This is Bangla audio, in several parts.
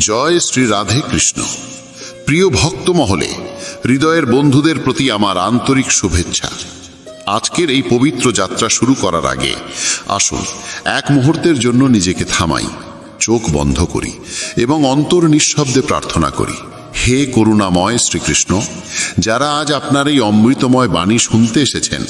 জয় শ্রী রাধে কৃষ্ণ। প্রিয় ভক্ত মহলে হৃদয়ের বন্ধুদের প্রতি আমার আন্তরিক শুভেচ্ছা। আজকের এই পবিত্র যাত্রা শুরু করার আগে, আসুন, এক মুহূর্তের জন্য নিজেকে থামাই, চোখ বন্ধ করি এবং অন্তর নিঃশব্দে প্রার্থনা করি। হে করুণাময় শ্রীকৃষ্ণ, যারা আজ আপনার এই অমৃতময় বাণী শুনতে এসেছেন,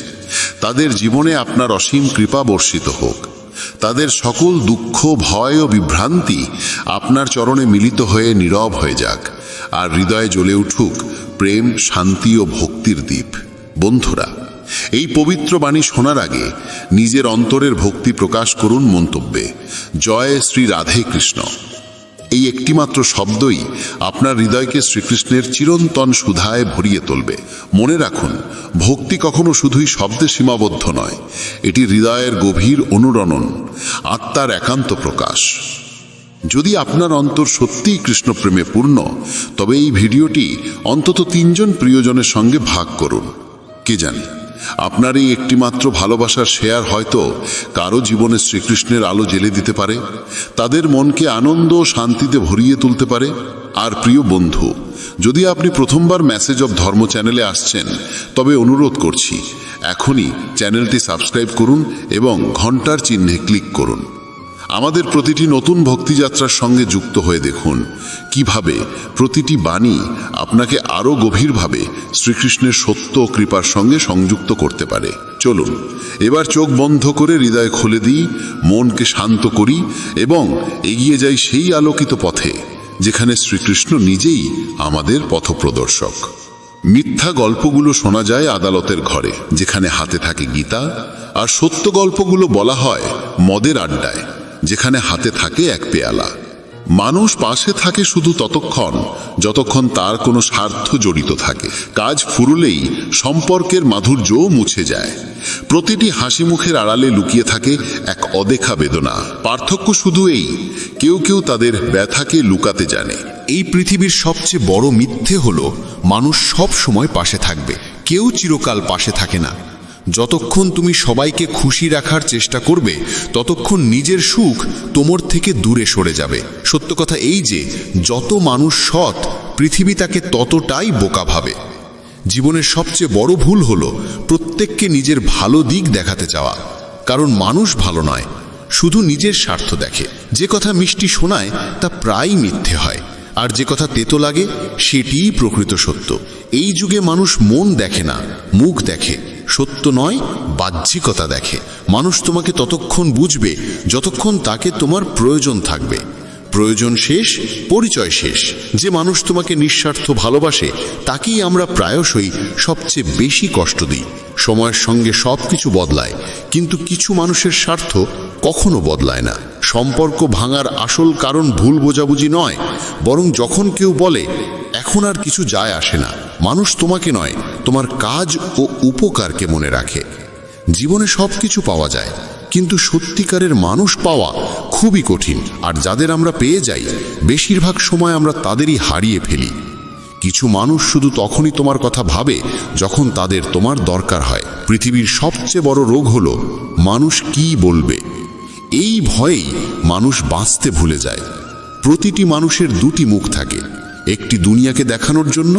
তাদের জীবনে আপনার অসীম কৃপা বর্ষিত হোক। তাদের সকল দুঃখ, ভয় ও বিভ্রান্তি আপনার চরণে মিলিত হয়ে নীরব হয়ে যাক। আর হৃদয়ে জ্বলে উঠুক প্রেম, শান্তি ও ভক্তির দ্বীপ। বন্ধুরা, এই পবিত্র বাণী শোনার আগে নিজের অন্তরের ভক্তি প্রকাশ করুন মন্তব্যে। জয় শ্রী রাধে কৃষ্ণ। এই একটিমাত্র শব্দই আপনার হৃদয়কে শ্রীকৃষ্ণের চিরন্তন সুধায় ভরিয়ে তুলবে। মনে রাখুন, ভক্তি কখনো শুধুই শব্দে সীমাবদ্ধ নয়, এটি হৃদয়ের গভীর অনুরণন, আত্মার একান্ত প্রকাশ। যদি আপনার অন্তর সত্যিই কৃষ্ণপ্রেমে পূর্ণ, তবে এই ভিডিওটি অন্তত তিনজন প্রিয়জনের সঙ্গে ভাগ করুন। কে জানে? আপনার এই একটিমাত্র ভালোবাসার শেয়ার হয়তো কারও জীবনে শ্রীকৃষ্ণের আলো জেলে দিতে পারে, তাদের মনকে আনন্দ ও শান্তিতে ভরিয়ে তুলতে পারে। আর প্রিয় বন্ধু, যদি আপনি প্রথমবার মেসেজ অব ধর্ম চ্যানেলে আসছেন, তবে অনুরোধ করছি, এখনই চ্যানেলটি সাবস্ক্রাইব করুন এবং ঘণ্টার চিহ্নে ক্লিক করুন। আমাদের প্রতিটি নতুন ভক্তিযাত্রার সঙ্গে যুক্ত হয়ে দেখুন কীভাবে প্রতিটি বাণী আপনাকে আরও গভীরভাবে শ্রীকৃষ্ণের সত্য ও কৃপার সঙ্গে সংযুক্ত করতে পারে। চলুন, এবার চোখ বন্ধ করে হৃদয় খুলে দিই, মনকে শান্ত করি এবং এগিয়ে যাই সেই আলোকিত পথে, যেখানে শ্রীকৃষ্ণ নিজেই আমাদের পথপ্রদর্শক। মিথ্যা গল্পগুলো শোনা যায় আদালতের ঘরে, যেখানে হাতে থাকে গীতা, আর সত্য গল্পগুলো বলা হয় মদের আড্ডায়। যেখানে হাতে থাকে এক পেয়ালা। মানুষ পাশে থাকে শুধু ততক্ষণ, যতক্ষণ তার কোনো স্বার্থ জড়িত থাকে। কাজ ফুরলেই সম্পর্কের মাধুর্যও মুছে যায়। প্রতিটি হাসি মুখের আড়ালে লুকিয়ে থাকে এক অদেখা বেদনা। পার্থক্য শুধু এই, কেউ কেউ তাদের ব্যথাকে লুকাতে জানে। এই পৃথিবীর সবচেয়ে বড় মিথ্যে হলো, মানুষ সব সময় পাশে থাকবে। কেউ চিরকাল পাশে থাকে না। যতক্ষণ তুমি সবাইকে খুশি রাখার চেষ্টা করবে, ততক্ষণ নিজের সুখ তোমার থেকে দূরে সরে যাবে। সত্য কথা এই যে, যত মানুষ সৎ, পৃথিবী তাকে ততটাই বোকা ভাবে। জীবনের সবচেয়ে বড় ভুল হলো প্রত্যেককে নিজের ভালো দিক দেখাতে চাওয়া। কারণ মানুষ ভালো নয়, শুধু নিজের স্বার্থ দেখে। যে কথা মিষ্টি শোনায়, তা প্রায়ই মিথ্যে হয়। আর যে কথা তেতো লাগে, সেটিই প্রকৃত সত্য। এই যুগে মানুষ মন দেখে না, মুখ দেখে। সত্য নয় বাহ্যিকতা দেখে। মানুষ তোমাকে ততক্ষণ বুঝবে যতক্ষণ তাকে তোমার প্রয়োজন থাকবে। প্রয়োজন শেষ, পরিচয় শেষ। যে মানুষ তোমাকে নিঃস্বার্থ ভালোবাসে, তাকেই আমরা প্রায়শই সবচেয়ে বেশি কষ্ট দিই। সময়ের সঙ্গে সব কিছু বদলায়, কিন্তু কিছু মানুষের স্বার্থ কখনো বদলায় না। সম্পর্ক ভাঙার আসল কারণ ভুল বোঝাবুঝি নয়, বরং যখন কেউ বলে, এখন আর কিছু যায় আসে না। মানুষ তোমাকে নয়, তোমার কাজ ও উপকারকে মনে রাখে। জীবনে সব কিছু পাওয়া যায় কিন্তু সত্যিকারের মানুষ পাওয়া খুবই কঠিন। আর যাদের আমরা পেয়ে যাই, বেশিরভাগ সময় আমরা তাদেরই হারিয়ে ফেলি। কিছু মানুষ শুধু তখনই তোমার কথা ভাবে যখন তাদের তোমার দরকার হয়। পৃথিবীর সবচেয়ে বড় রোগ হলো, মানুষ কি বলবে? এই ভয়েই মানুষ বাঁচতে ভুলে যায়। প্রতিটি মানুষের দুটি মুখ থাকে, একটি দুনিয়াকে দেখানোর জন্য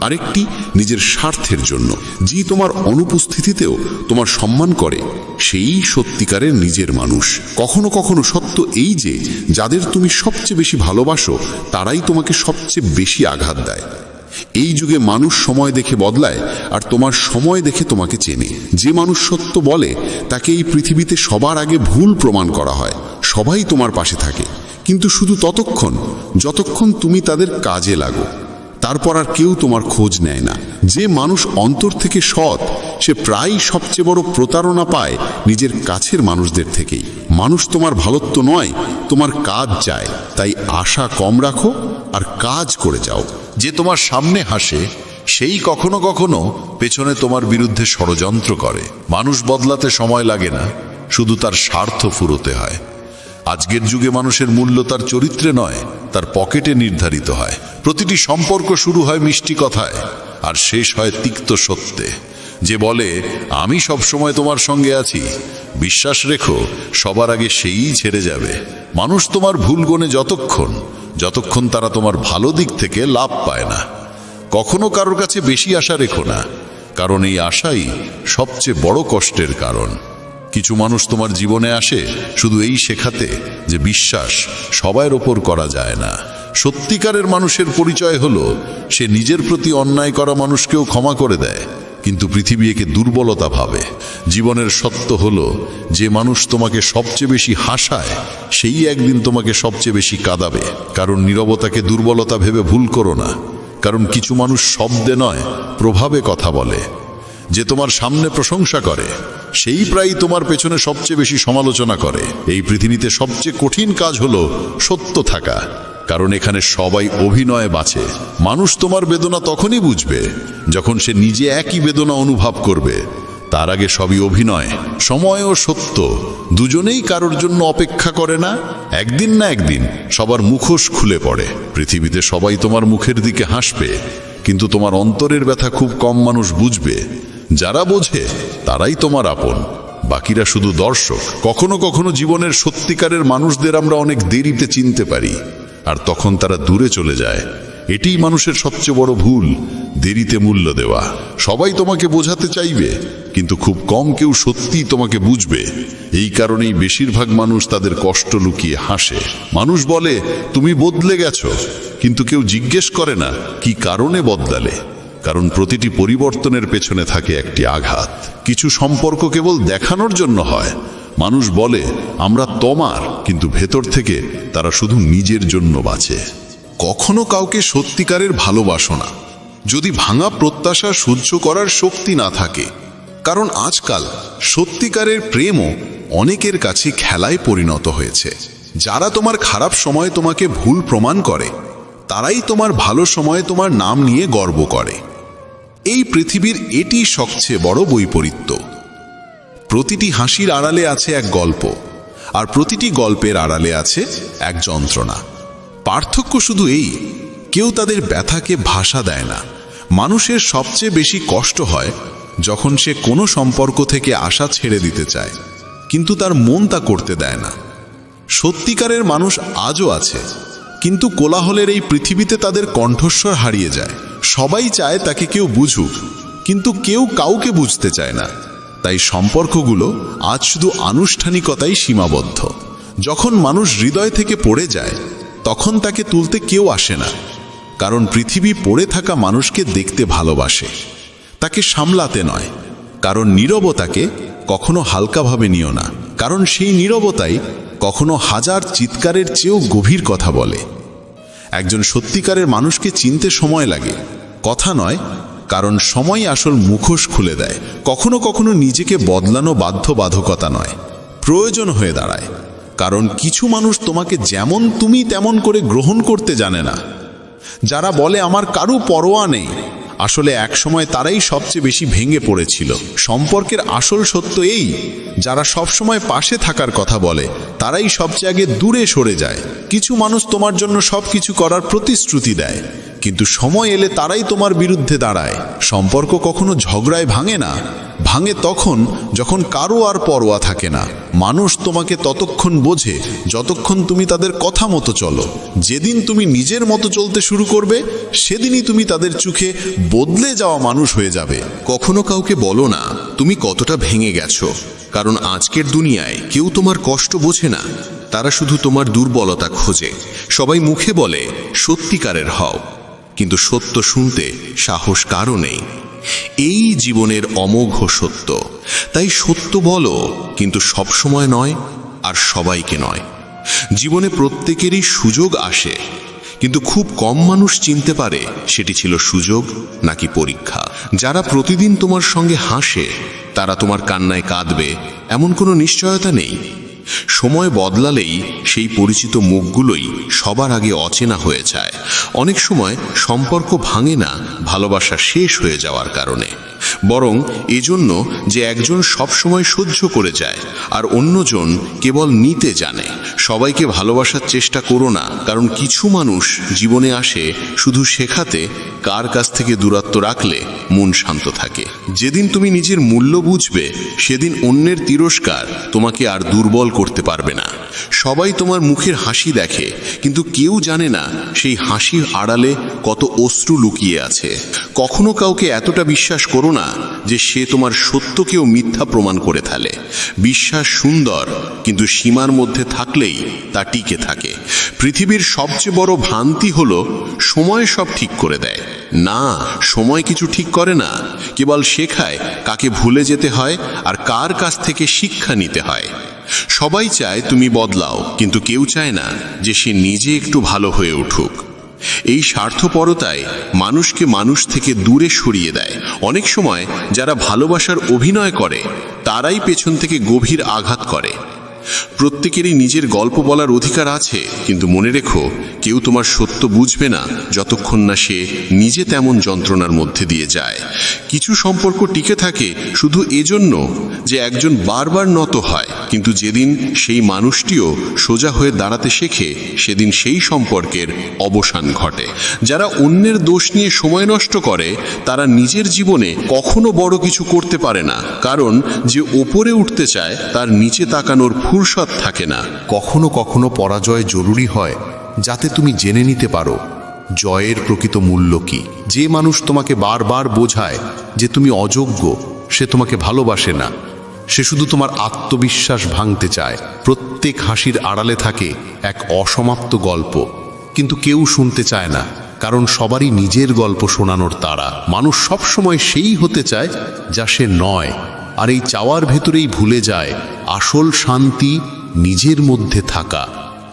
আরেকটি নিজের স্বার্থের জন্য। যে তোমার অনুপস্থিতিতেও তোমার সম্মান করে, সেই সত্যিকারের নিজের মানুষ। কখনো কখনো সত্য এই যে, যাদের তুমি সবচেয়ে বেশি ভালোবাসো, তারাই তোমাকে সবচেয়ে বেশি আঘাত দেয়। এই যুগে মানুষ সময় দেখে বদলায়, আর তোমার সময় দেখে তোমাকে চেনে। যে মানুষ সত্য বলে, তাকে এই পৃথিবীতে সবার আগে ভুল প্রমাণ করা হয়। সবাই তোমার পাশে থাকে। কিন্তু শুধু ততক্ষণ, যতক্ষণ তুমি তাদের কাজে লাগো। তারপর আর কেউ তোমার খোঁজ নেয় না। যে মানুষ অন্তর থেকে সৎ, সে প্রায়ই সবচেয়ে বড় প্রতারণা পায় নিজের কাছের মানুষদের থেকেই। মানুষ তোমার ভালোত্ব নয়, তোমার কাজ চায়। তাই আশা কম রাখো আর কাজ করে যাও। যে তোমার সামনে হাসে, সেই কখনো কখনো পেছনে তোমার বিরুদ্ধে ষড়যন্ত্র করে। মানুষ বদলাতে সময় লাগে না, শুধু তার স্বার্থ ফুরোতে হয়। আজকের যুগে মানুষের মূল্য তার চরিত্রে নয়, তার পকেটে নির্ধারিত হয়। প্রতিটি সম্পর্ক শুরু হয় মিষ্টি কথায়, আর শেষ হয় তিক্ত সত্যে। যে বলে, আমি সব সময় তোমার সঙ্গে আছি। বিশ্বাস রেখো, সবার আগে সেই ছেড়ে যাবে। মানুষ তোমার ভুল গনে যতক্ষণ যতক্ষণ তারা তোমার ভালো দিক থেকে লাভ পায় না। কখনো কারোর কাছে বেশি আশা রেখো না, কারণ এই আশাই সবচেয়ে বড় কষ্টের কারণ। কিছু মানুষ তোমার জীবনে আসে শুধু এই শেখাতে যে বিশ্বাস সবার ওপর করা যায় না। সত্যিকারের মানুষের পরিচয় হলো, সে নিজের প্রতি অন্যায় করা মানুষকেও ক্ষমা করে দেয়, কিন্তু পৃথিবী একে দুর্বলতা ভাবে। জীবনের সত্য হলো, যে মানুষ তোমাকে সবচেয়ে বেশি হাসায়, সেই একদিন তোমাকে সবচেয়ে বেশি কাঁদাবে। কারণ নীরবতাকে দুর্বলতা ভেবে ভুল করো না। কারণ কিছু মানুষ শব্দে নয়, প্রভাবে কথা বলে। যে তোমার সামনে প্রশংসা করে, সেই প্রায় তোমার পেছনে সবচেয়ে বেশি সমালোচনা করে। এই পৃথিবীতে সবচেয়ে কঠিন কাজ হলো সত্য থাকা, কারণ এখানে সবাই অভিনয়ে বাঁচে। মানুষ তোমার বেদনা তখনই বুঝবে যখন সে নিজে একই বেদনা অনুভব করবে। তার আগে সবই অভিনয়, সময় ও সত্য। দুজনেই কারোর জন্য অপেক্ষা করে না, একদিন না একদিন সবার মুখোশ খুলে পড়ে। পৃথিবীতে সবাই তোমার মুখের দিকে হাসবে, কিন্তু তোমার অন্তরের ব্যথা খুব কম মানুষ বুঝবে। যারা বোঝে, তারাই তোমার আপন। বাকিরা শুধু দর্শক। কখনো কখনো জীবনের সত্যিকারের মানুষদের আমরা অনেক দেরিতে চিনতে পারি, আর তখন তারা দূরে চলে যায়। এটিই মানুষের সবচেয়ে বড় ভুল, দেরিতে মূল্য দেওয়া। সবাই তোমাকে বোঝাতে চাইবে, কিন্তু খুব কম কেউ সত্যিই তোমাকে বুঝবে। এই কারণেই বেশিরভাগ মানুষ তাদের কষ্ট লুকিয়ে হাসে। মানুষ বলে, তুমি বদলে গেছো। কিন্তু কেউ জিজ্ঞেস করে না, কি কারণে বদলালে? কারণ প্রতিটি পরিবর্তনের পেছনে থাকে একটি আঘাত। কিছু সম্পর্ক কেবল দেখানোর জন্য হয়। মানুষ বলে, আমরা তোমার। কিন্তু ভেতর থেকে তারা শুধু নিজের জন্য বাঁচে। কখনো কাউকে সত্যিকারের ভালোবাসো না। যদি ভাঙা প্রত্যাশা সহ্য করার শক্তি না থাকে, কারণ আজকাল সত্যিকারের প্রেমও অনেকের কাছে খেলায় পরিণত হয়েছে। যারা তোমার খারাপ সময় তোমাকে ভুল প্রমাণ করে, তারাই তোমার ভালো সময়ে তোমার নাম নিয়ে গর্ব করে। এই পৃথিবীর এটি সবচেয়ে বড় বৈপরীত্য। প্রতিটি হাসির আড়ালে আছে এক গল্প, আর প্রতিটি গল্পের আড়ালে আছে এক যন্ত্রণা। পার্থক্য শুধু এই, কেউ তাদের ব্যথাকে ভাষা দেয় না। মানুষের সবচেয়ে বেশি কষ্ট হয় যখন সে কোনো সম্পর্ক থেকে আশা ছেড়ে দিতে চায়, কিন্তু তার মন তা করতে দেয় না। সত্যিকারের মানুষ আজও আছে কিন্তু কোলাহলের এই পৃথিবীতে তাদের কণ্ঠস্বর হারিয়ে যায়। সবাই চায় তাকে কেউ বুঝুক, কিন্তু কেউ কাউকে বুঝতে চায় না। তাই সম্পর্কগুলো আজ শুধু আনুষ্ঠানিকতাই সীমাবদ্ধ। যখন মানুষ হৃদয় থেকে পড়ে যায়, তখন তাকে তুলতে কেউ আসে না। কারণ পৃথিবী পড়ে থাকা মানুষকে দেখতে ভালোবাসে। তাকে সামলাতে নয়। কারণ নীরবতাকে কখনো হালকাভাবে নিও না। কারণ সেই নীরবতাই কখনো হাজার চিৎকারের চেয়েও গভীর কথা বলে। একজন সত্যিকারের মানুষকে চিনতে সময় লাগে। কথা নয়, কারণ সময় আসল মুখোশ খুলে দেয়। কখনো কখনো নিজেকে বদলানো বাধ্যবাধকতা নয়। প্রয়োজন হয়ে দাঁড়ায়। কারণ কিছু মানুষ তোমাকে যেমন তুমি তেমন করে গ্রহণ করতে জানে না। যারা বলে, আমার কারু পরোয়া নেই। আসলে একসময় তারাই সবচেয়ে বেশি ভেঙে পড়েছিল। সম্পর্কের আসল সত্য এই, যারা সবসময় পাশে থাকার কথা বলে, তারাই সবচেয়ে আগে দূরে সরে যায়। কিছু মানুষ তোমার জন্য সব কিছু করার প্রতিশ্রুতি দেয়। কিন্তু সময় এলে তারাই তোমার বিরুদ্ধে দাঁড়ায়। সম্পর্ক কখনো ঝগড়ায় ভাঙে না। ভাঙে তখন যখন কারও আর পরোয়া থাকে না। মানুষ তোমাকে ততক্ষণ বোঝে যতক্ষণ তুমি তাদের কথা মতো চলো। যেদিন তুমি নিজের মতো চলতে শুরু করবে, সেদিনই তুমি তাদের চোখে বদলে যাওয়া মানুষ হয়ে যাবে। কখনো কাউকে বলো না, তুমি কতটা ভেঙে গেছো? কারণ আজকের দুনিয়ায় কেউ তোমার কষ্ট বোঝে না। তারা শুধু তোমার দুর্বলতা খোঁজে। সবাই মুখে বলে, সত্যিকারের হও। কিন্তু সত্য শুনতে সাহস কারও নেই। এই জীবনের অমোঘ সত্য। তাই সত্য বলো, কিন্তু সব সময় নয়, আর সবাইকে নয়। জীবনে প্রত্যেকেরই সুযোগ আসে, কিন্তু খুব কম মানুষ চিনতে পারে সেটি ছিল সুযোগ নাকি পরীক্ষা। যারা প্রতিদিন তোমার সঙ্গে হাসে, তারা তোমার কান্নায় কাঁদবে, এমন কোনো নিশ্চয়তা নেই। সময় বদলালেই সেই পরিচিত মুখগুলোই সবার আগে অচেনা হয়ে যায়। অনেক সময় সম্পর্ক ভাঙে না, ভালোবাসা শেষ হয়ে যাওয়ার কারণে। বরং এজন্য যে একজন সবসময় সহ্য করে যায়, আর অন্যজন কেবল নিতে জানে। সবাইকে ভালোবাসার চেষ্টা করো না, কারণ কিছু মানুষ জীবনে আসে শুধু শেখাতে, কার কাছ থেকে দূরত্ব রাখলে মন শান্ত থাকে। যেদিন তুমি নিজের মূল্য বুঝবে, সেদিন অন্যের তিরস্কার তোমাকে আর দুর্বল করতে পারবে না। সবাই তোমার মুখের হাসি দেখে, কিন্তু কেউ জানে না সেই হাসির আড়ালে কত অশ্রু লুকিয়ে আছে। কখনো কাউকে এতটা বিশ্বাস করো না যে সে তোমার সত্যকেও মিথ্যা প্রমাণ করে ফেলে। বিশ্বাস সুন্দর, কিন্তু সীমার মধ্যে থাকলেই তা টিকে থাকে। পৃথিবীর সবচেয়ে বড় ভ্রান্তি হলো, সময় সব ঠিক করে দেয়। না, সময় কিছু ঠিক করে না। কেবল শেখায় কাকে ভুলে যেতে হয় আর কার কাছ থেকে শিক্ষা নিতে হয়। সবাই চায় তুমি বদলাও, কিন্তু কেউ চায় না যে সে নিজে একটু ভালো হয়ে উঠুক। এই স্বার্থপরতায় মানুষকে মানুষ থেকে দূরে সরিয়ে দেয়। অনেক সময় যারা ভালোবাসার অভিনয় করে, তারাই পেছন থেকে গভীর আঘাত করে। প্রত্যেকেরই নিজের গল্প বলার অধিকার আছে, কিন্তু মনে রেখো, কেউ তোমার সত্য বুঝবে না, যতক্ষণ না সে নিজে তেমন যন্ত্রণার মধ্যে দিয়ে যায়। কিছু সম্পর্ক টিকে থাকে শুধু এজন্য যে একজন বারবার নত হয়, কিন্তু যেদিন সেই মানুষটিও সোজা হয়ে দাঁড়াতে শেখে, সেদিন সেই সম্পর্কের অবসান ঘটে। যারা অন্যের দোষ নিয়ে সময় নষ্ট করে, তারা নিজের জীবনে কখনো বড় কিছু করতে পারে না, কারণ যে ওপরে উঠতে চায়, তার নিচে তাকানোর ফুরসত থাকে না। কখনো কখনো পরাজয় জরুরি হয়, যাতে তুমি জেনে নিতে পারো, জয়ের প্রকৃত মূল্য কি। যে মানুষ তোমাকে বারবার বোঝায় যে তুমি অযোগ্য, সে তোমাকে ভালোবাসে না। সে শুধু তোমার আত্মবিশ্বাস ভাঙতে চায়। প্রত্যেক হাসির আড়ালে থাকে এক অসমাপ্ত গল্প। কিন্তু কেউ শুনতে চায় না, কারণ সবারই নিজের গল্প শোনানোর তারা মানুষ সবসময় সেই হতে চায় যা সে নয়। আর এই চাওয়ার ভেতরেই ভুলে যায় আসল শান্তি নিজের মধ্যে থাকা।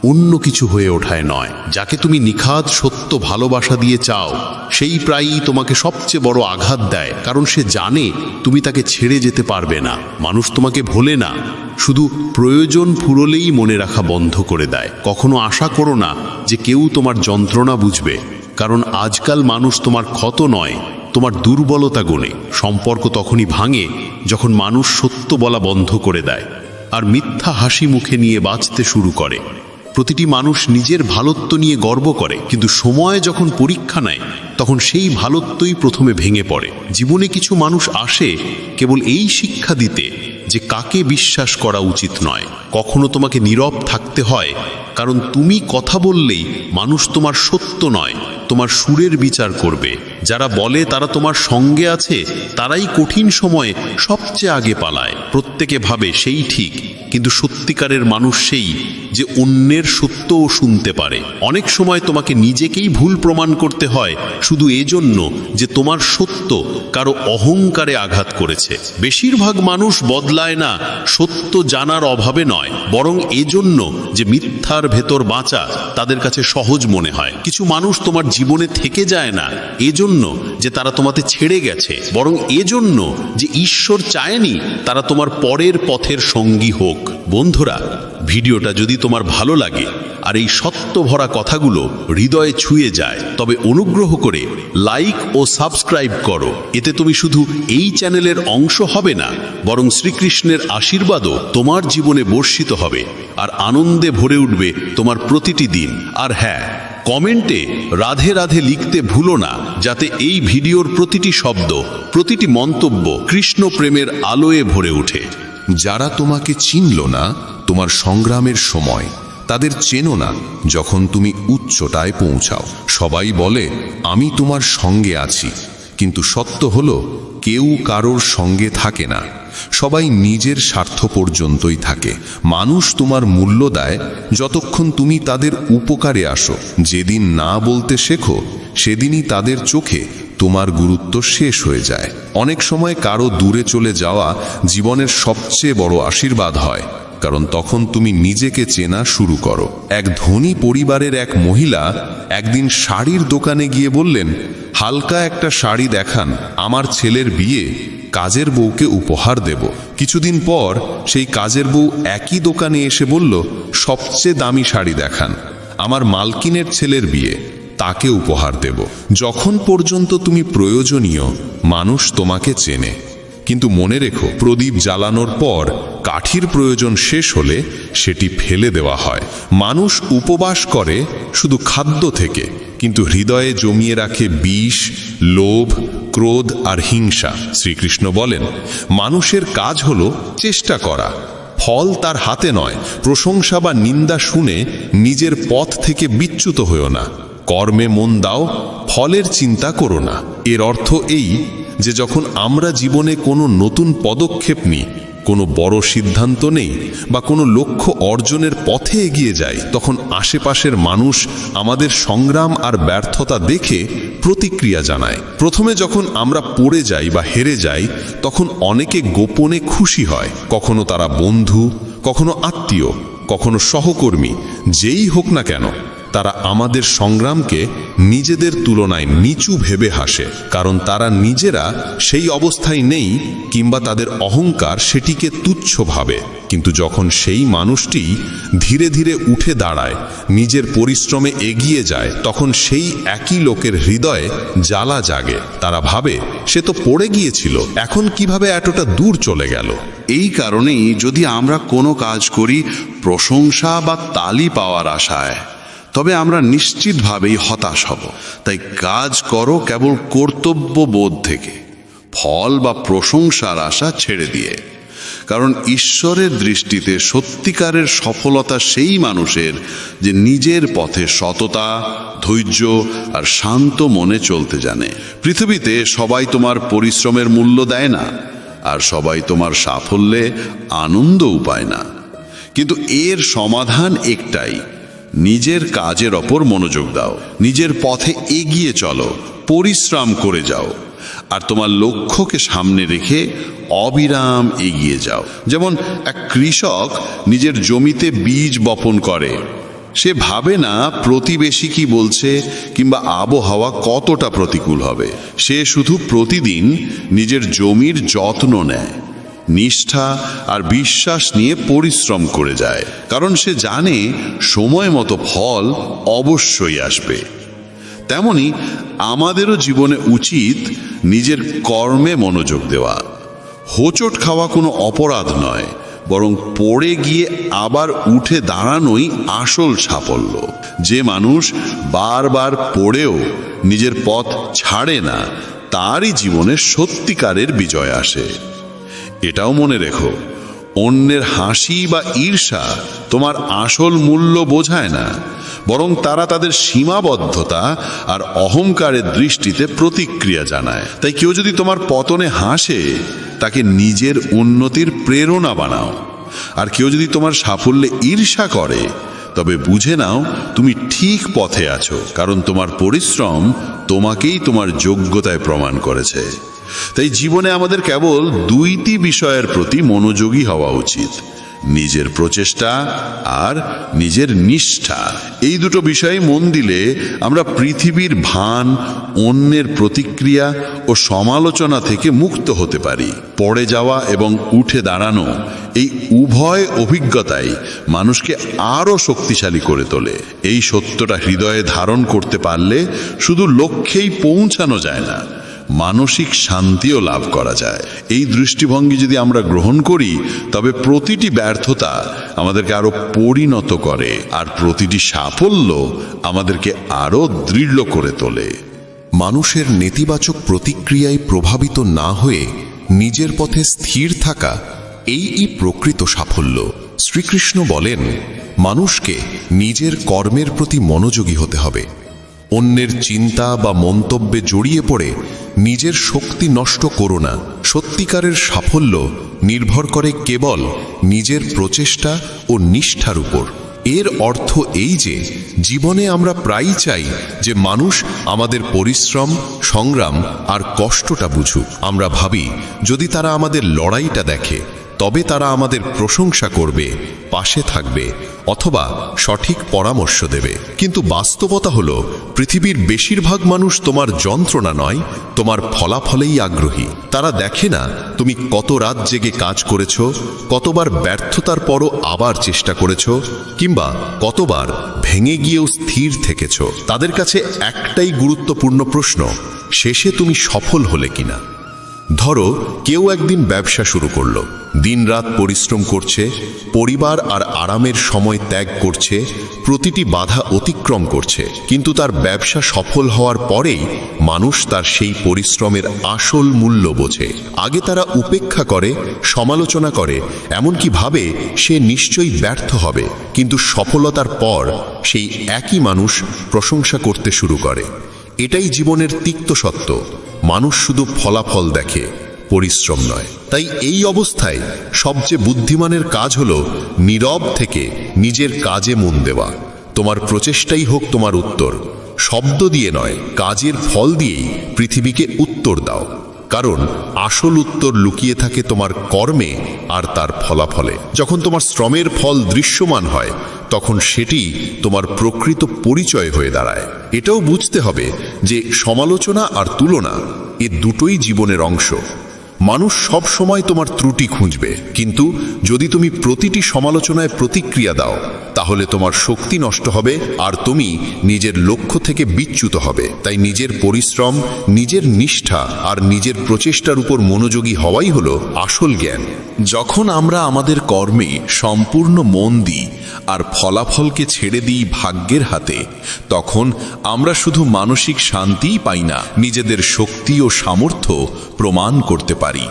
অন্য কিছু হয়ে ওঠায় নয়। যাকে তুমি নিখাদ, সত্য, ভালোবাসা দিয়ে চাও, সেই প্রায়ই তোমাকে সবচেয়ে বড় আঘাত দেয়, কারণ সে জানে তুমি তাকে ছেড়ে যেতে পারবে না। মানুষ তোমাকে ভোলে না, শুধু প্রয়োজন ফুরলেই মনে রাখা বন্ধ করে দেয়। কখনো আশা করো না যে কেউ তোমার যন্ত্রণা বুঝবে, কারণ আজকাল মানুষ তোমার ক্ষত নয় তোমার দুর্বলতা গুণে। সম্পর্ক তখনই ভাঙে যখন মানুষ সত্য বলা বন্ধ করে দেয় আর মিথ্যা হাসি মুখে নিয়ে বাঁচতে শুরু করে। প্রতিটি মানুষ নিজের ভালোত্ব নিয়ে গর্ব করে, কিন্তু সময় যখন পরীক্ষা নেয়, তখন সেই ভালত্বই প্রথমে ভেঙে পড়ে। জীবনে কিছু মানুষ আসে কেবল এই শিক্ষা দিতে যে কাকে বিশ্বাস করা উচিত নয়। কখনো তোমাকে নীরব থাকতে হয় কারণ তুমি কথা বললেই মানুষ তোমার সত্য নয়, তোমার সুরের বিচার করবে। যারা বলে তারা তোমার সঙ্গে আছে, তারাই কঠিন সময়ে সবচেয়ে আগে পালায়। প্রত্যেকে ভাবে সেই ঠিক, কিন্তু সত্যিকারের মানুষ সেই যে অন্যের সত্যও শুনতে পারে। অনেক সময় তোমাকে নিজেকেই ভুল প্রমাণ করতে হয়, শুধু এজন্য যে তোমার সত্য কারও অহংকারে আঘাত করেছে। বেশিরভাগ মানুষ বদলায় না, সত্য জানার অভাবে নয়, বরং এজন্য যে মিথ্যার ভেতর বাঁচা তাদের কাছে সহজ মনে হয়। কিছু মানুষ তোমার জীবনে থেকে যায় না এজন্য যে তারা তোমাতে ছেড়ে গেছে, বরং এজন্য যে ঈশ্বর চায়নি তারা তোমার পরের পথের সঙ্গী হোক। বন্ধুরা ভিডিওটা যদি তোমার ভালো লাগে আর এই সত্য ভরা কথাগুলো হৃদয়ে ছুঁয়ে যায়, তবে অনুগ্রহ করে লাইক ও সাবস্ক্রাইব করো। এতে তুমি শুধু এই চ্যানেলের অংশ হবে না, বরং শ্রীকৃষ্ণের আশীর্বাদও তোমার জীবনে বর্ষিত হবে আর আনন্দে ভরে উঠবে তোমার প্রতিটি দিন। আর হ্যাঁ কমেন্টে রাধে রাধে লিখতে ভুলো না, যাতে এই ভিডিওর প্রতিটি শব্দ, প্রতিটি মন্তব্য কৃষ্ণ প্রেমের আলোয় ভরে ওঠে। যারা তোমাকে চিনল না, তোমার সংগ্রামের সময়। তাদের চেনো না, যখন তুমি উচ্চটায় পৌঁছাও। সবাই বলে, আমি তোমার সঙ্গে আছি। কিন্তু সত্য হলো, কেউ কারোর সঙ্গে থাকে না। সবাই নিজের স্বার্থ পর্যন্তই থাকে। মানুষ তোমার মূল্য দেয়, যতক্ষণ তুমি তাদের উপকারে আসো। যেদিন না বলতে শেখো, সেদিনই তাদের চোখে তোমার গুরুত্ব শেষ হয়ে যায়। অনেক সময় কারও দূরে চলে যাওয়া জীবনের সবচেয়ে বড় আশীর্বাদ হয়। কারণ তখন তুমি নিজেকে চেনা শুরু করো। এক ধনী পরিবারের এক মহিলা একদিন শাড়ির দোকানে গিয়ে বললেন, হালকা একটা শাড়ি দেখান, আমার ছেলের বিয়ে, কাজের বউকে উপহার দেব। কিছুদিন পর সেই কাজের বউ একই দোকানে এসে বলল, সবচেয়ে দামি শাড়ি দেখান, আমার মালকিনের ছেলের বিয়ে, তাকে উপহার দেব। যখন পর্যন্ত তুমি প্রয়োজনীয়, মানুষ তোমাকে চেনে। কিন্তু মনে রেখো, প্রদীপ জ্বালানোর পর কাঠির প্রয়োজন শেষ হলে সেটি ফেলে দেওয়া হয়। মানুষ উপবাস করে শুধু খাদ্য থেকে, কিন্তু হৃদয়ে জমিয়ে রাখে বিষ, লোভ, ক্রোধ আর হিংসা। শ্রীকৃষ্ণ বলেন, মানুষের কাজ হল চেষ্টা করা। ফল তার হাতে নয়, প্রশংসা বা নিন্দা শুনে নিজের পথ থেকে বিচ্যুত হয়েও না। কর্মে মন দাও, ফলের চিন্তা করো না। এর অর্থ এই যে যখন আমরা জীবনে কোনো নতুন পদক্ষেপ নিই, কোনো বড় সিদ্ধান্ত নেই বা কোনো লক্ষ্য অর্জনের পথে এগিয়ে যাই, তখন আশেপাশের মানুষ আমাদের সংগ্রাম আর ব্যর্থতা দেখে প্রতিক্রিয়া জানায়। প্রথমে যখন আমরা পড়ে যাই বা হেরে যাই, তখন অনেকে গোপনে খুশি হয়। কখনো তারা বন্ধু, কখনো আত্মীয়, কখনো সহকর্মী, যেই হোক না কেন। তারা আমাদের সংগ্রামকে নিজেদের তুলনায় নিচু ভেবে হাসে, কারণ তারা নিজেরা সেই অবস্থায় নেই কিংবা তাদের অহংকার সেটিকে তুচ্ছ ভাবে। কিন্তু যখন সেই মানুষটি ধীরে ধীরে উঠে দাঁড়ায়, নিজের পরিশ্রমে এগিয়ে যায়, তখন সেই একই লোকের হৃদয়ে জ্বালা জাগে। তারা ভাবে, সে তো পড়ে গিয়েছিল, এখন কীভাবে এতটা দূর চলে গেল? এই কারণেই যদি আমরা কোনো কাজ করি, প্রশংসা বা তালি পাওয়ার আশায়। তবে আমরা নিশ্চিতভাবেই হতাশ হব। তাই কাজ করো কেবল কর্তব্য বোধ থেকে, ফল বা প্রশংসার আশা ছেড়ে দিয়ে। কারণ ঈশ্বরের দৃষ্টিতে সত্যিকারের সফলতা সেই মানুষের যে নিজের পথে সততা, ধৈর্য আর শান্ত মনে চলতে জানে। পৃথিবীতে সবাই তোমার পরিশ্রমের মূল্য দেয় না, আর সবাই তোমার সাফল্যে আনন্দও পায় না। কিন্তু এর সমাধান একটাই নিজের কাজের ওপর মনোযোগ দাও। নিজের পথে এগিয়ে চলো। পরিশ্রম করে যাও। আর তোমার লক্ষ্যকে সামনে রেখে অবিরাম এগিয়ে যাও। যেমন এক কৃষক নিজের জমিতে বীজ বপন করে। সে ভাবে না প্রতিবেশী কি বলছে কিংবা আবহাওয়া কতটা প্রতিকূল হবে। সে শুধু প্রতিদিন নিজের জমির যত্ন নেয়। নিষ্ঠা আর বিশ্বাস নিয়ে পরিশ্রম করে যায়। কারণ সে জানে সময় মতো ফল অবশ্যই আসবে। তেমনি আমাদেরও জীবনে উচিত নিজের কর্মে মনোযোগ দেওয়া। হোচট খাওয়া কোনো অপরাধ নয়, বরং পড়ে গিয়ে আবার উঠে দাঁড়ানোই আসল সাফল্য। যে মানুষ বারবার পড়েও নিজের পথ ছাড়ে না, তারই জীবনে সত্যিকারের বিজয় আসে। এটাও মনে রেখো, অন্যের হাসি বা ঈর্ষা তোমার আসল মূল্য বোঝায় না, বরং তারা তাদের সীমাবদ্ধতা আর অহংকারের দৃষ্টিতে প্রতিক্রিয়া জানায়। তাই কেউ যদি তোমার পতনে হাসে, তাকে নিজের উন্নতির প্রেরণা বানাও। আর কেউ যদি তোমার সাফল্যে ঈর্ষা করে, তবে বুঝে নাও তুমি ঠিক পথে আছো, কারণ তোমার পরিশ্রম তোমাকেই তোমার যোগ্যতায় প্রমাণ করেছে। তাই জীবনে আমাদের কেবল দুইটি বিষয়ের প্রতি মনোযোগী হওয়া উচিত। নিজের প্রচেষ্টা আর নিজের নিষ্ঠা। এই দুটো বিষয়ে মন দিলে আমরা পৃথিবীর ভান, অন্যের প্রতিক্রিয়া ও সমালোচনা থেকে মুক্ত হতে পারি। পড়ে যাওয়া এবং উঠে দাঁড়ানো এই উভয় অভিজ্ঞতাই মানুষকে আরও শক্তিশালী করে তোলে। এই সত্যটা হৃদয়ে ধারণ করতে পারলে শুধু লক্ষ্যেই পৌঁছানো যায় না মানসিক শান্তিও লাভ করা যায়। এই দৃষ্টিভঙ্গি যদি আমরা গ্রহণ করি, তবে প্রতিটি ব্যর্থতা আমাদেরকে আরও পরিণত করে, আর প্রতিটি সাফল্য আমাদেরকে আরও দৃঢ় করে তোলে। মানুষের নেতিবাচক প্রতিক্রিয়ায় প্রভাবিত না হয়ে নিজের পথে স্থির থাকা, এই প্রকৃত সাফল্য। শ্রীকৃষ্ণ বলেন, মানুষকে নিজের কর্মের প্রতি মনোযোগী হতে হবে। অন্যের চিন্তা বা মন্তব্যে জড়িয়ে পড়ে নিজের শক্তি নষ্ট করো না। সত্যিকারের সাফল্য নির্ভর করে কেবল নিজের প্রচেষ্টা ও নিষ্ঠার উপর। এর অর্থ এই যে, জীবনে আমরা প্রায়ই চাই যে মানুষ আমাদের পরিশ্রম, সংগ্রাম আর কষ্টটা বুঝুক। আমরা ভাবি, যদি তারা আমাদের লড়াইটা দেখে, তবে তারা আমাদের প্রশংসা করবে, পাশে থাকবে অথবা সঠিক পরামর্শ দেবে। কিন্তু বাস্তবতা হলো, পৃথিবীর বেশিরভাগ মানুষ তোমার যন্ত্রণা নয়, তোমার ফলাফলেই আগ্রহী। তারা দেখে না তুমি কত রাত জেগে কাজ করেছ, কতবার ব্যর্থতার পরও আবার চেষ্টা করেছ, কিংবা কতবার ভেঙে গিয়েও স্থির থেকেছ। তাদের কাছে একটাই গুরুত্বপূর্ণ প্রশ্ন, শেষে তুমি সফল হলে কিনা। ধরো, কেউ একদিন ব্যবসা শুরু করল। দিনরাত পরিশ্রম করছে, পরিবার আর আরামের সময় ত্যাগ করছে, প্রতিটি বাধা অতিক্রম করছে। কিন্তু তার ব্যবসা সফল হওয়ার পরেই মানুষ তার সেই পরিশ্রমের আসল মূল্য বোঝে। আগে তারা উপেক্ষা করে, সমালোচনা করে, এমনকি ভাবে সে নিশ্চয়ই ব্যর্থ হবে। কিন্তু সফলতার পর সেই একই মানুষ প্রশংসা করতে শুরু করে। এটাই জীবনের তিক্ত সত্য। মানুষ শুধু ফলাফল দেখে, পরিশ্রম নয়। তাই এই অবস্থায় সবচেয়ে বুদ্ধিমানের কাজ হলো নীরব থেকে নিজের কাজে মন দেওয়া। তোমার প্রচেষ্টাই হোক তোমার উত্তর। শব্দ দিয়ে নয়, কাজের ফল দিয়েই পৃথিবীকে উত্তর দাও। কারণ আসল উত্তর লুকিয়ে থাকে তোমার কর্মে আর তার ফলাফলে। যখন তোমার শ্রমের ফল দৃশ্যমান হয়, তখন সেটি তোমার প্রকৃত পরিচয় হয়ে দাঁড়ায়। এটাও বুঝতে হবে যে সমালোচনা আর তুলনা এ দুটোই জীবনের অংশ। মানুষ সব সময় তোমার ত্রুটি খুঁজবে, কিন্তু যদি তুমি প্রতিটি সমালোচনায় প্রতিক্রিয়া দাও তাহলে তোমার শক্তি নষ্ট হবে আর তুমি নিজের লক্ষ্য থেকে বিচ্যুত হবে। তাই নিজের পরিশ্রম, নিজের নিষ্ঠা আর নিজের প্রচেষ্টার উপর মনোযোগী হওয়াই হলো আসল জ্ঞান। যখন আমরা আমাদের কর্মে সম্পূর্ণ মন দিই আর ফলাফলকে ছেড়ে দিই ভাগ্যের হাতে, তখন আমরা শুধু মানসিক শান্তিই পাই না, নিজেদের শক্তি ও সামর্থ্য প্রমাণ করতে পারি।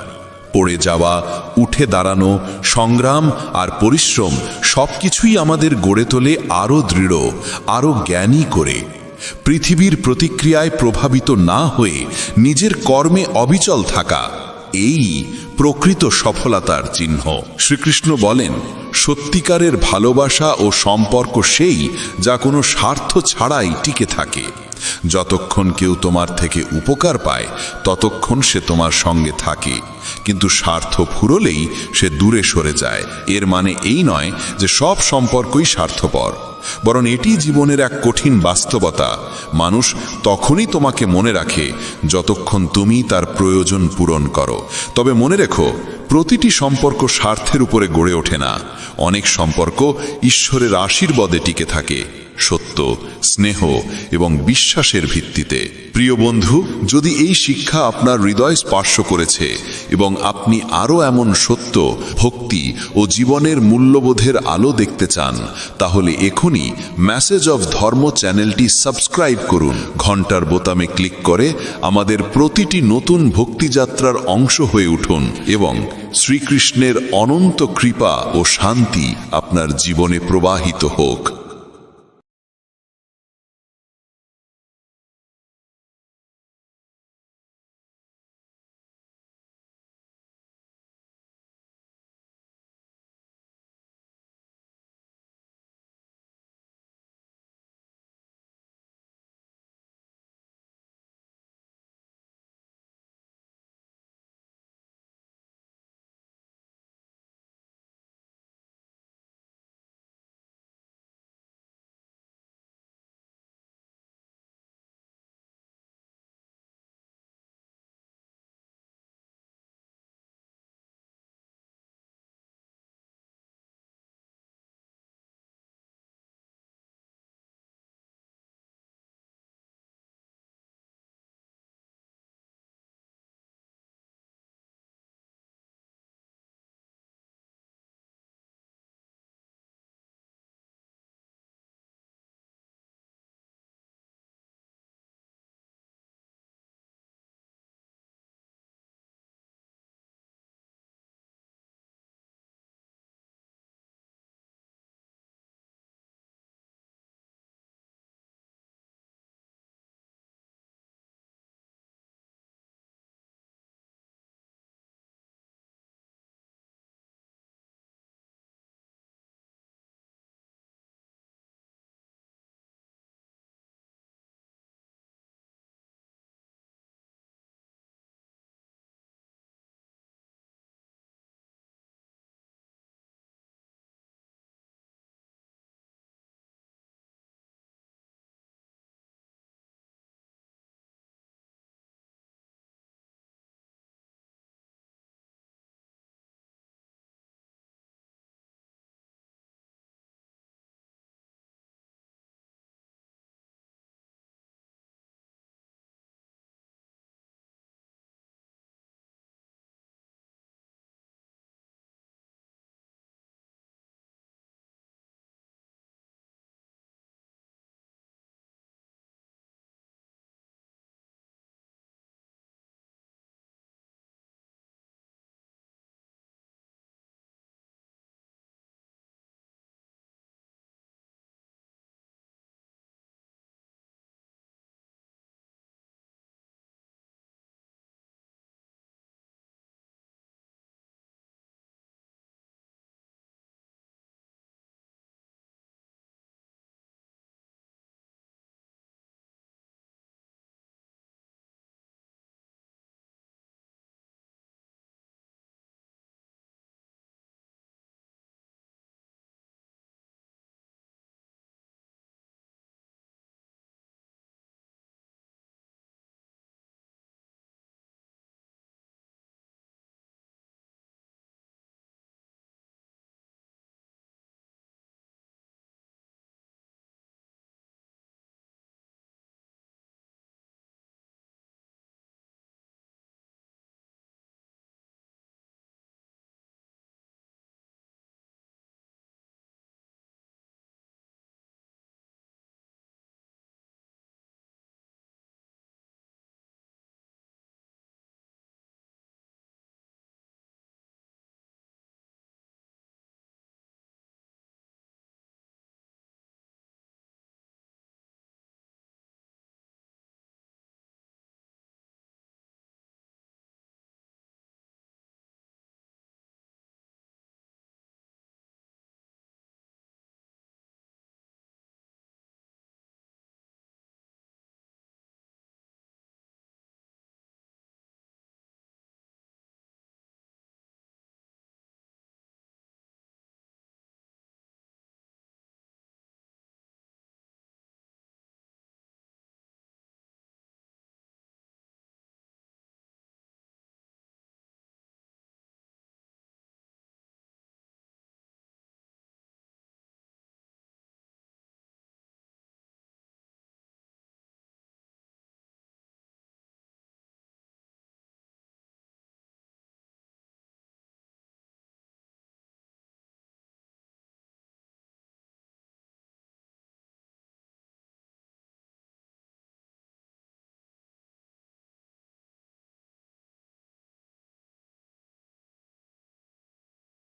পড়ে যাওয়া, উঠে দাঁড়ানো, সংগ্রাম আর পরিশ্রম সবকিছুই আমাদের গড়ে তোলে আরও দৃঢ়, আরও জ্ঞানী করে। পৃথিবীর প্রতিক্রিয়ায় প্রভাবিত না হয়ে নিজের কর্মে অবিচল থাকা, এই প্রকৃত সফলতার চিহ্ন। শ্রীকৃষ্ণ বলেন সত্যিকারের ভালোবাসা ও সম্পর্ক সেই যা কোনো স্বার্থ ছাড়াই টিকে থাকে। যতক্ষণ কেউ তোমার থেকে উপকার পায়, ততক্ষণ সে তোমার সঙ্গে থাকে। কিন্তু স্বার্থ ফুরলেই সে দূরে সরে যায়। এর মানে এই নয় যে সব সম্পর্কই স্বার্থপর। বরং এটি জীবনের এক কঠিন বাস্তবতা। মানুষ তখনই তোমাকে মনে রাখে যতক্ষণ তুমি তার প্রয়োজন পূরণ করো। তবে মনে রেখো প্রতিটি সম্পর্ক স্বার্থের উপরে গড়ে ওঠে না। অনেক সম্পর্ক ঈশ্বরের আশীর্বাদে টিকে থাকে। সত্য, স্নেহ এবং বিশ্বাসের ভিত্তিতে। প্রিয় বন্ধু, যদি এই শিক্ষা আপনার হৃদয় স্পর্শ করেছে এবং আপনি আরও এমন সত্য, ভক্তি ও জীবনের মূল্যবোধের আলো দেখতে চান, তাহলে এখনই মেসেজ অফ ধর্ম চ্যানেলটি সাবস্ক্রাইব করুন। ঘণ্টার বোতামে ক্লিক করে আমাদের প্রতিটি নতুন ভক্তিযাত্রার অংশ হয়ে উঠুন এবং শ্রীকৃষ্ণের অনন্ত কৃপা ও শান্তি আপনার জীবনে প্রবাহিত হোক।